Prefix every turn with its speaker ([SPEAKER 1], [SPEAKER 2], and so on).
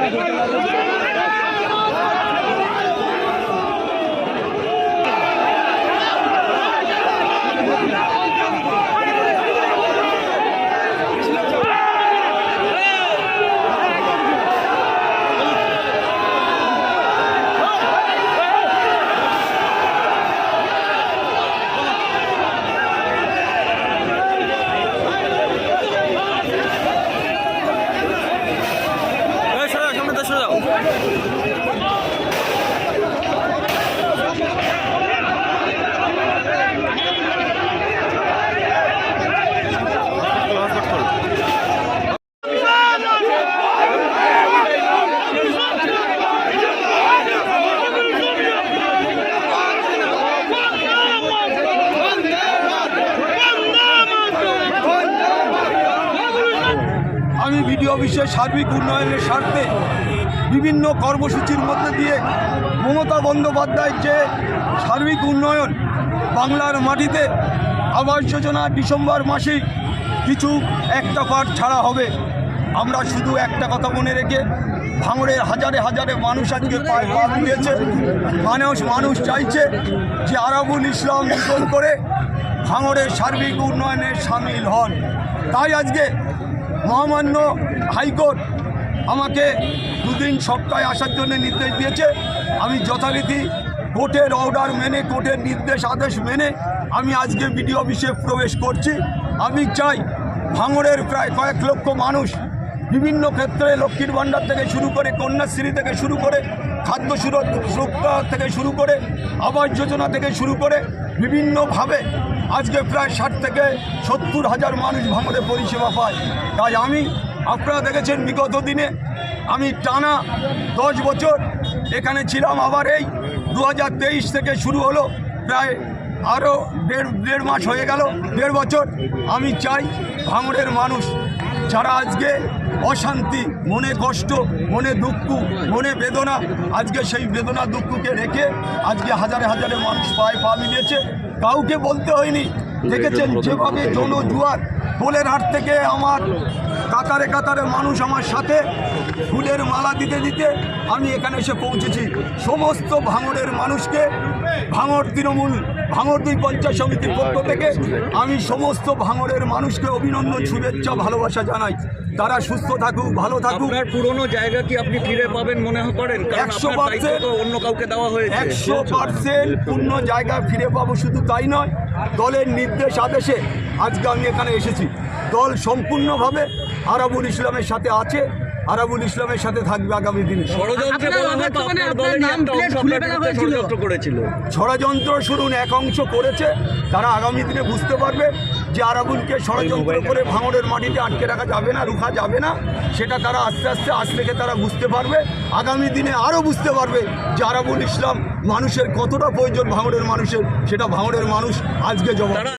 [SPEAKER 1] Hadi hadi hadi আমি video অফিসের সার্বিক উন্নয়নের স্বার্থে বিভিন্ন কর্মসূচির মধ্যে দিয়ে মমতা বন্দ্যোপাধ্যায়ের যে সার্বিক উন্নয়ন বাংলার মাটিতে আবাস যোজনা ডিসেম্বর মাসেই কিছু একটা পাঠ ছাড়া হবে। আমরা শুধু একটা কথা মনে রেখে ভাঙড়ের হাজারে হাজারে মানুষ আজকে পায়ে পা দিয়েছে মানুষ মানুষ চাইছে যে আরাবুল ইসলাম নতুন করে ভাঙড়ের সার্বিক উন্নয়নে সামিল হন। তাই আজকে মহামান্য হাইকোর্ট আমাকে দুদিন সপ্তাহে আসার জন্য নির্দেশ দিয়েছে। আমি যথারীতি কোর্টের অর্ডার মেনে, কোর্টের নির্দেশ, আদেশ মেনে আমি আজকে বিডিও অফিসে প্রবেশ করছি। আমি চাই ভাঙড়ের প্রায় কয়েক লক্ষ মানুষ বিভিন্ন ক্ষেত্রে লক্ষ্মীর ভাণ্ডার থেকে শুরু করে, কন্যাশ্রী থেকে শুরু করে, খাদ্য সুরক্ষা থেকে শুরু করে, আবাস যোজনা থেকে শুরু করে বিভিন্নভাবে আজকে প্রায় ষাট থেকে সত্তর হাজার মানুষ ভাঙড়ে পরিষেবা পায়। তাই আমি আপনারা দেখেছেন বিগত দিনে আমি টানা দশ বছর এখানে ছিলাম। আবার এই দু হাজার তেইশ থেকে শুরু হলো, প্রায় আরও দেড় দেড় মাস হয়ে গেল, দেড় বছর। আমি চাই ভাঙড়ের মানুষ যারা আজকে অশান্তি, মনে কষ্ট, মনে দুঃখ, মনে বেদনা, আজকে সেই বেদনা দুঃখকে রেখে আজকে হাজারে হাজারে মানুষ পায়ে পা মিলিয়েছে। কাউকে বলতে হয়নি। দেখেছেন, যেভাবে জনজুয়ার পোলের হাট থেকে আমার কাতারে কাতারে মানুষ আমার সাথে ফুলের মালা দিতে দিতে আমি এখানে এসে পৌঁছেছি। সমস্ত ভাঙড়ের মানুষকে ভাঙড় তৃণমূল ভাঙড় দুই পঞ্চায়েত সমিতির পক্ষ থেকে আমি সমস্ত ভাঙড়ের মানুষকে অভিনন্দন শুভেচ্ছা ভালোবাসা জানাই। তারা সুস্থ থাকুক ভালো থাকুক।
[SPEAKER 2] পুরনো জায়গা কি আপনি ফিরে পাবেন মনে করেন? একশো
[SPEAKER 1] 100%
[SPEAKER 2] আপনার দায়িত্ব তো অন্য কাউকে দেওয়া হয়েছে।
[SPEAKER 1] একশো পার্সেন্ট পূর্ণ জায়গা ফিরে পাবো শুধু তাই নয় দলের নির্দেশ আদেশে আজকে আমি এখানে এসেছি। দল সম্পূর্ণভাবে আরাবুল ইসলামের সাথে আছে আরাবুল ইসলামের সাথে থাকবে আগামী দিনে। ষড়যন্ত্রে শুনুন এক অংশ করেছে তারা আগামী দিনে বুঝতে পারবে যে আরাবুলকে ষড়যন্ত্র করে ভাঙড়ের মাটিতে আটকে রাখা যাবে না রুখা যাবে না সেটা তারা আস্তে আস্তে আজ থেকে তারা বুঝতে পারবে আগামী দিনে আরও বুঝতে পারবে যে আরাবুল ইসলাম মানুষের কতটা প্রয়োজন ভাঙড়ের মানুষের সেটা ভাঙড়ের মানুষ আজকে জবাব
[SPEAKER 2] তারা